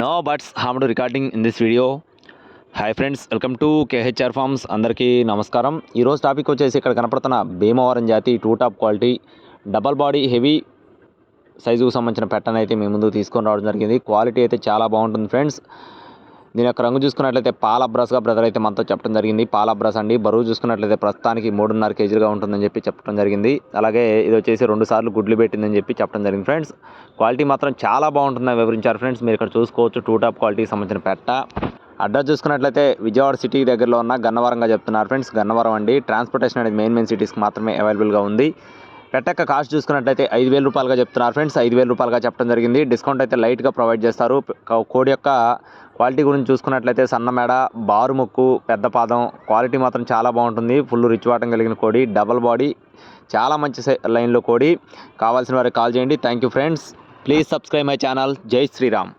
No birds harmed recording in this video hi friends welcome to KHR farms అందరికీ నమస్కారం. ఈరోజు topic వచ్చేసి ఇక్కడ కనపడుతున్న భీమవరం జాతి two top quality double body heavy సైజుకు సంబంధించిన పెట్టనైతే అయితే మీ ముందు తీసుకొని రావడం జరిగింది. క్వాలిటీ అయితే చాలా బాగుంటుంది ఫ్రెండ్స్ దీని యొక్క రంగు చూసుకున్నట్లయితే పాల బ్రస్గా బ్రదర్ అయితే మనతో చెప్పడం జరిగింది. పాల బ్రస్ అండి. బరువు చూసుకున్నట్లయితే ప్రస్తుతానికి మూడున్నర కేజీలుగా ఉంటుందని చెప్పి చెప్పడం జరిగింది. అలాగే ఇది వచ్చేసి రెండు సార్లు గుడ్లు పెట్టిందని చెప్పి చెప్పడం జరిగింది. ఫ్రెండ్స్ క్వాలిటీ మాత్రం చాలా బాగుంటుందని వివరించారు. ఫ్రెండ్స్ మీరు ఇక్కడ చూసుకోవచ్చు టూ టాప్ క్వాలిటీకి సంబంధించిన పెట్ట. అడ్రస్ చూసుకున్నట్లయితే విజయవాడ సిటీ దగ్గరలో ఉన్న గన్నవరంగా చెప్తున్నారు. ఫ్రెండ్స్ గన్నవరం అండి. ట్రాన్స్పోర్టేషన్ అనేది మెయిన్ మెయిన్ సిటీస్కి మాత్రమే అవైలబుల్గా ఉంది. పెట్టక్క కాస్ట్ చూసుకున్నట్లయితే ఐదు వేల రూపాయలుగా చెప్తున్నారు. ఫ్రెండ్స్ ఐదు వేల రూపాయలుగా చెప్పడం జరిగింది. డిస్కౌంట్ అయితే లైట్గా ప్రొవైడ్ చేస్తారు. క- కోడి యొక్క క్వాలిటీ గురించి చూసుకున్నట్లయితే సన్న మెడ బారు ముక్కు పెద్ద పాదం క్వాలిటీ మాత్రం చాలా బాగుంటుంది. ఫుల్ రిచ్ వాటం కలిగిన కోడి డబల్ బాడీ చాలా మంచి సై- లైన్లో కోడి. కావాల్సిన వారికి కాల్ చేయండి. Thank you friends. Please subscribe my channel. Jai Shriram.